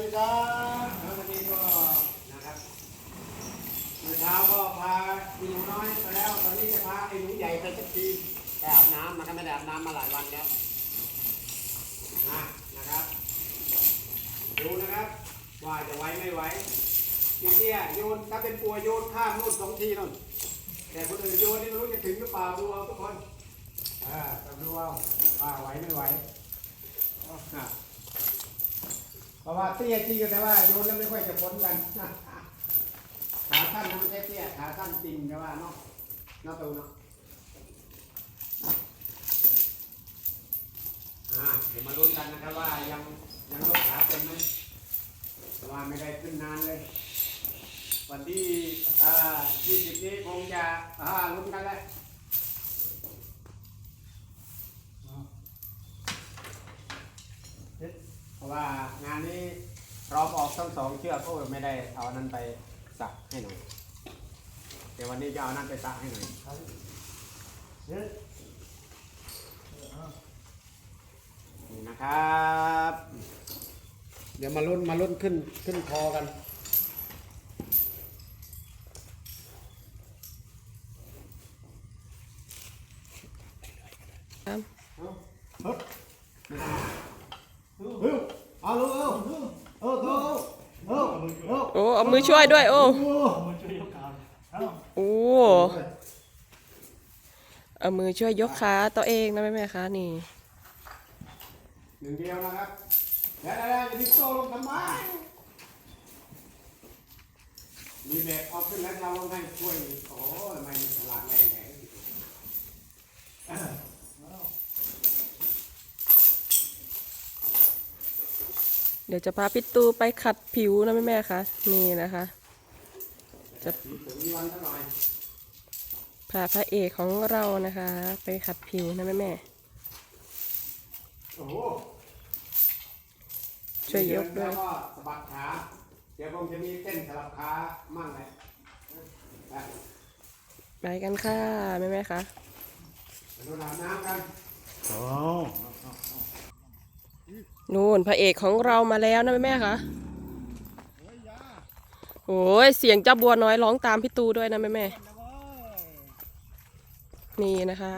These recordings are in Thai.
ดีครับแล้ววันนี้ก็นะครับเมื่อเช้าก็พาหนูน้อยไปแล้วตอนนี้จะพาไอ้หนูใหญ่ไปสักทีไปอาบน้ำนะครับไม่ได้อาบน้ำมาหลายวันแล้วนะนะครับ ดูนะครับ ว่าจะไหวไม่ไหวพี่เตี้ยโยนถ้าเป็นปัวโยนข้ามนู่นสองทีนู่นแต่คนอื่นโยนนี่ไม่รู้จะถึงหรือเปล่าดูเอาทุกคนอ่าต้องดูเอาว่าไหวไม่ไหวอะ เพราะว่าเตี้ยจริงแต่ว่าโยนแล้วไม่ค่อยจะพ้นกันขาสั้นนะไม่ใช่เตี้ยขาสั้นจริงแต่ว่าเนาะเนาะตูเนาะอ่าเดี๋ยวมาลุ้นกันนะครับว่ายังยังลดขาเป็นไหมแต่ว่าไม่ได้ขึ้นนานเลย วันที่อ่า20นี้คงจะอ่าลุ้นกันแล้วเพราะ ว่างานนี้พร้อมออกทั้งสองเชือกก็ไม่ได้เอานั้นไปสักให้หน่อยเดี๋ยววันนี้จะเอานั้นไปสักให้หน่อยนี่นะครับ เดี๋ยวมาลุ้นมาลุ้นขึ้นขึ้นคอกันครับเอาเฮ้ย เอาลูกเอาเอาเอาเอาเอาเอาโอ้เอามือช่วยด้วย โอ้มันช่วยยกขาเอ้าโอ้เอามือช่วยยกขาตัวเองนะแม่แม่คะนี่ หนึ่งเดียวนะครับเดี๋ยวเดี๋ยวเดี๋ยวจะดิโต้ลงทำไมมีแบบเอาขึ้นแล้วเราลงให้ช่วยโอ้ทำไมมันฉลาดแรงแข็ง เดี๋ยวจะพาพี่ตูไปขัดผิวนะแม่แม่คะนี่นะคะจะสีผมมีวันเท่าไหร่พาพระเอกของเรานะคะ ไปขัดผิวนะแม่แม่โอ้โหช่วยยกด้วยแล้วก็สะบัดขาเดี๋ยวคงจะมีเต้นสลับขามั่งเลยไปไปกันค่ะแม่แม่คะไปดูอาบน้ำกันโอ้ นู่นพระเอกของเรามาแล้วนะแม่แม่คะโอ้ยเสียงเจ้าบัวน้อยร้องตามพี่ตูด้วยนะแม่แม่นี่นะคะ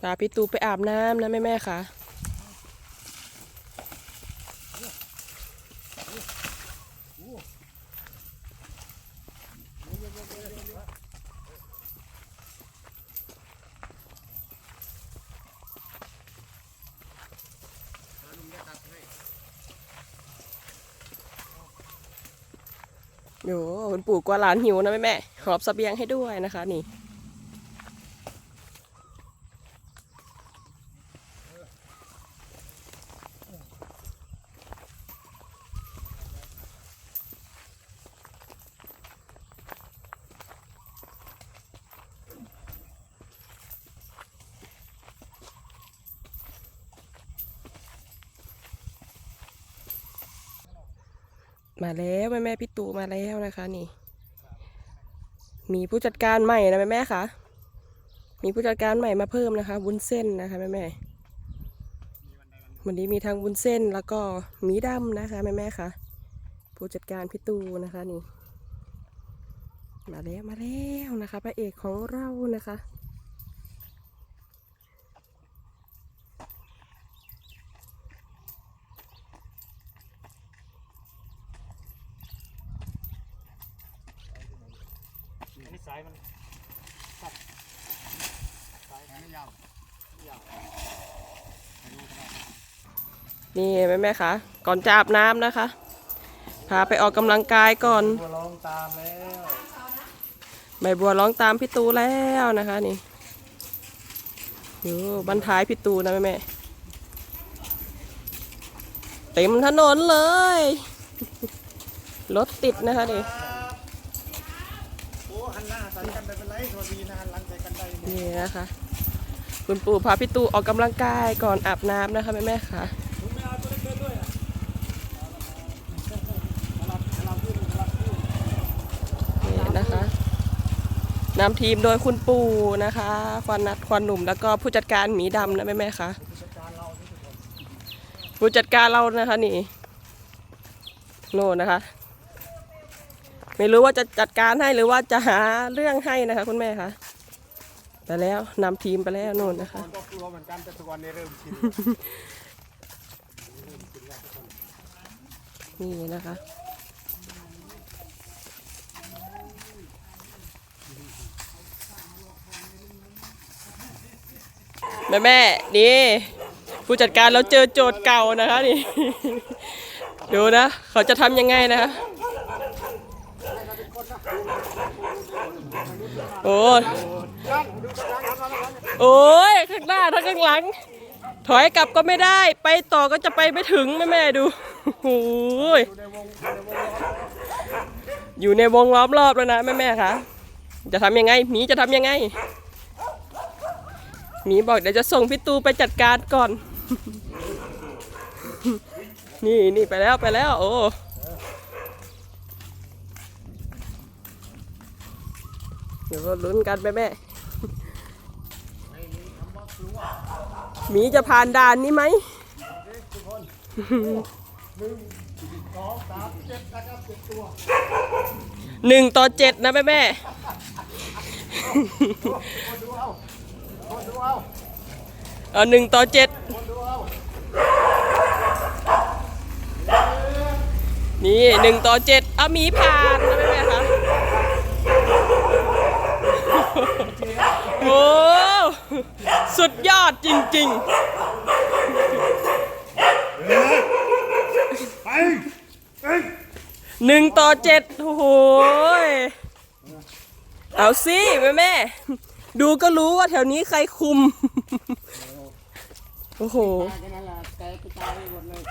พาพี่ตูไปอาบน้ำนะแม่แม่ค่ะ โอ้คุณปู่กลัวหลานหิวนะแม่แม่หอบสเสบียงให้ด้วยนะคะ นี่ มาแล้วแม่แม่พี่ตูมาแล้วนะคะนี่ มีผู้จัดการใหม่นะแม่แม่คะมีผู้จัดการใหม่มาเพิ่มนะคะวุ้นเส้นนะคะแม่แม่วันนี้มีทั้งวุ้นเส้นแล้วก็มีดำนะคะแม่แม่คะผู้จัดการพี่ตูนะคะนี่ มาแล้วมาแล้วนะคะพระเอกของเรานะคะ อันนี้สายมันนี่แม่แม่คะ ก่อนจะอาบน้ำนะคะ พาไปออกกำลังกายก่อน บัวร้องตามแล้วใบบัวร้องตามพี่ตูแล้วนะคะนี่อยู่บรรท้ายพี่ตูนะแม่แม่เต็มถนนเลย รถติดนะคะดิ โอ้หันหน้าใส่กันไม่เป็ นไรสวัสดีนะหันหลังใส่กันได้หมดนี่นะคะ คุณปู่พาพี่ตูออกกำลังกายก่อนอาบน้ำนะคะแม่แม่ค่ะคุณไม่เอาตัวเล็กๆด้วยอะมารับมารับขึ้นมารับขึ้นนี่นะคะนำทีมโดยคุณปู่นะคะควันนัดควันหนุ่ม แล้วก็ผู้จัดการหมีดำนะแม่แม่ค่ะผู้จัดการเราที่สุดผู้จัดการเรานะคะนี่โน่นนะคะ ไม่รู้ว่าจะจัดการให้หรือว่าจะหาเรื่องให้นะคะ คุณแม่คะไปแล้วนำทีมไปแล้วโน่นนะคะนก็กลัวเหมือนกันแต่ทุกวันนี้เริ่มชินนี่นะคะแม่แม่นี่ผู้จัดการเราเจอโจทย์เก่านะคะนี่ ดูนะ เขาจะทำยังไงนะคะ โอ้ยโอ้ยข้างหน้าทั้งข้างหลัง ถอยกลับก็ไม่ได้ ไปต่อก็จะไปไม่ถึงแม่แม่ดูโอ้ยอยู่ในวงล้อมรอบแล้วนะแม่แม่คะจะทำยังไงหมีจะทำยังไงหมีบอกเดี๋ยวจะส่งพี่ตูไปจัดการก่อน นี่นี่ไปแล้วไปแล้ว โอ้ ดี๋ยวก็ลุ้นกันแม่แม่หมีจะผ่านด่านนี้ไหมหนึ่งต่อเจ็ดนะแม่แม่เอาหนึ่งต่อเจ็ดนี่หนึ่งต่อเจ็ดเอาหมีผ่านนะแม่แม่ะโอ้ สุดยอดจริง ไปไปๆหนึ่งต่อเจ็ดโอ้โหยเอาสิแม่แม่ๆดูก็รู้ว่าแถวนี้ใครคุม โอ้โหแค่นั้นแหละแตกกระจายไปหมดเลย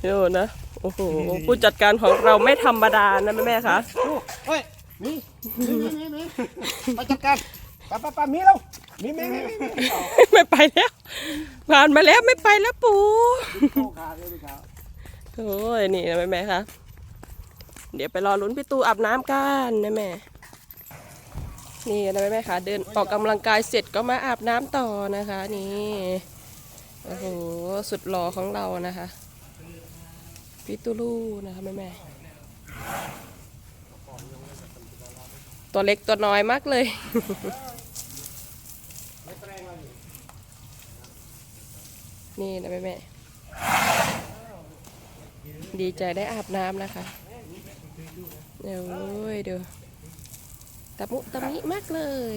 เดี๋ยวนะ โอ้โห ผู้จัดการของเราไม่ธรรมดานะแม่แม่ๆคะดูเฮ้ยมีมีมีมีไปจัดการไปไปไปมีแล้วมีมีมีมีมีไม่ไปแล้วผ่านมาแล้วไม่ไปแล้วปู่โค้ขาดเลยพี่สาโอ้ยนี่นะแม่แม่คะเดี๋ยวไปรอลุ้นพี่ตูอาบน้ำกันนะแม่นี่นะแม่แม่คะเดินออกกำลังกายเสร็จก็มาอาบน้ำต่อนะคะ นี่โอ้โหสุดหล่อของเรานะคะพี่ตูลูนะคะแม่แม่ตัวเล็กตัวน้อยมากเลย นี่นะแม่แม่ๆดีใจได้อาบน้ำนะคะเดี๋ยวโอ้ยเดี๋ยวตะมุตะมิมากเลย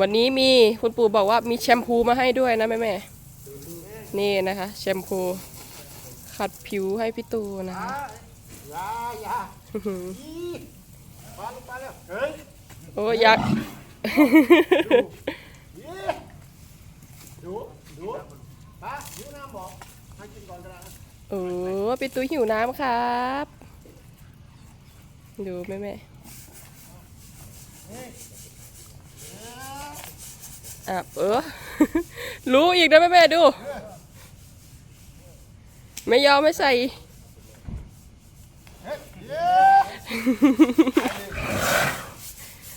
วันนี้มีคุณปู่บอกว่ามีแชมพูมาให้ด้วยนะแม่แม่ๆนี่นะคะแชมพูขัดผิวให้พี่ตูนะคะอย่าอย่าอีปลาลงไปแล้วเฮ้ยโอ้อยากยี ดูดูปลาหิวน้ำบอกให้กินก่อนก็ได้นะโอ้พี่ตูหิวน้ำครับ ดูแม่แม่อะเออ รู้อีกนะแม่แม่ดู ไม่ยอมไม่ใส่เฮ้ยเย้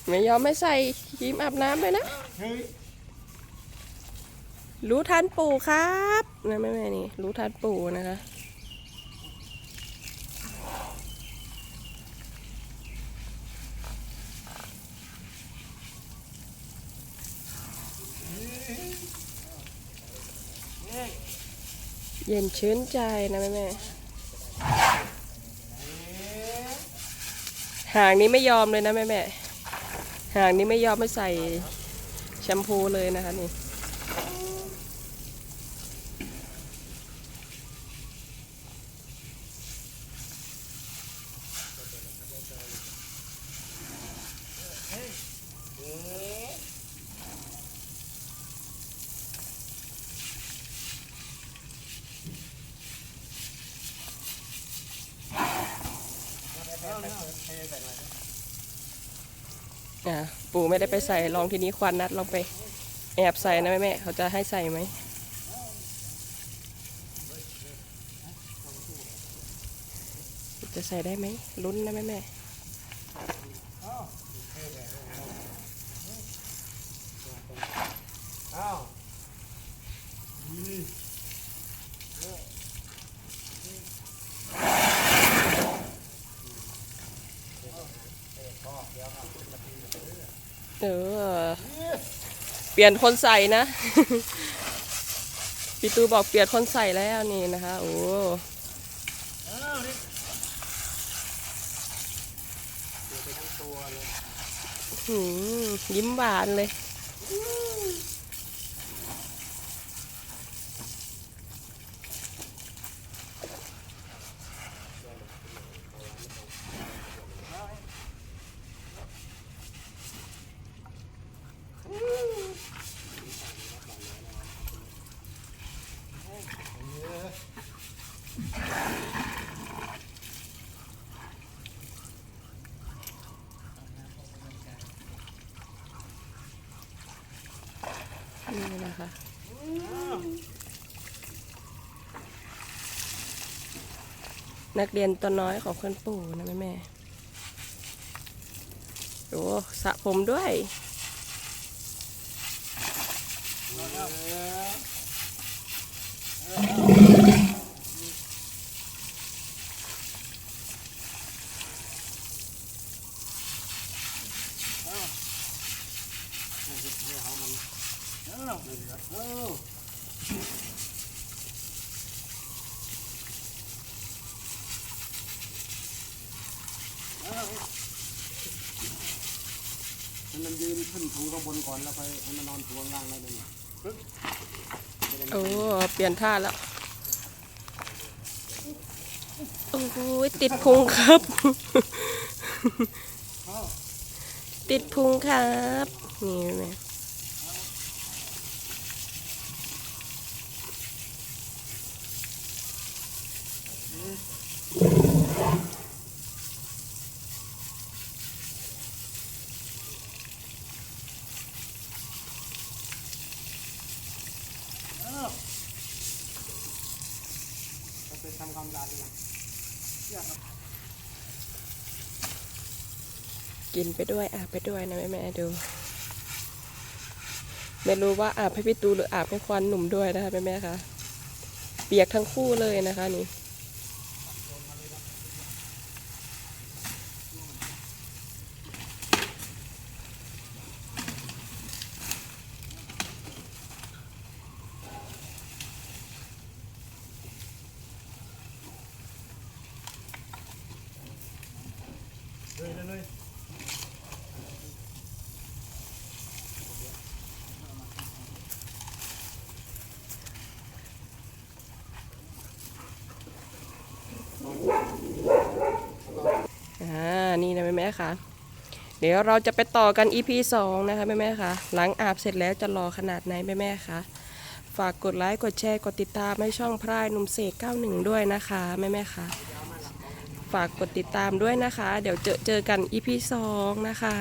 ไม่ยอมไม่ใส่ครีมอาบน้ำเลยนะเฮ้ย รู้ทันปู่ครับนะแม่แม่นี่ รู้ทันปู่นะคะ เย็นชื่นใจนะแม่แม่หางนี้ไม่ยอมเลยนะแม่แม่หางนี้ไม่ยอมไม่ใส่แชมพูเลยนะคะนี่ อะ ปู่ไม่ได้ไปใส่ลองทีนี้ควันนัดลองไปแอบใส่นะแม่แม่เขาจะให้ใส่ไหมจะใส่ได้ไหมลุ้นนะแม่แม่อ้าว เออเปลี่ยนคนใส่นะ พี่ตูบอกเปลี่ยนคนใส่แล้วนี่นะคะ โอ้ยวไปทั้งตัวเลยหืมยิ้มหวานเลย นี่นะคะนักเรียนตัวน้อยของคุณปู่นะแม่แม่โอ้สระผมด้วย ให้มันยืนขึ้นถูข้างบนก่อนแล้วไปให้มันนอนถูข้างล่างได้เลยเนี่ยโอ้เปลี่ยนท่าแล้ว โอ้โหติดพุงครับ ติดพุงครับ นี่แม่ ไปทำความสะอาดดีกว่ากินไปด้วยอาบไปด้วยนะแม่แม่ดู ไม่รู้ว่าอาบให้พี่ตูหรืออาบให้ควันหนุ่มด้วยนะคะแม่แม่คะเปียกทั้งคู่เลยนะคะนี่ เลยเลยเลย อ่า นี่นะแม่แม่ค่ะ เดี๋ยวเราจะไปต่อกัน EP 2 นะคะแม่แม่ค่ะ หลังอาบเสร็จแล้วจะรอขนาดไหนแม่แม่ค่ะ ฝากกดไลค์ กดแชร์ กดติดตามให้ช่องพรายหนุ่มเสก91 ด้วยนะคะแม่แม่ค่ะ ฝากกดติดตามด้วยนะคะ เดี๋ยวเจอเจอกัน EP 2 นะคะ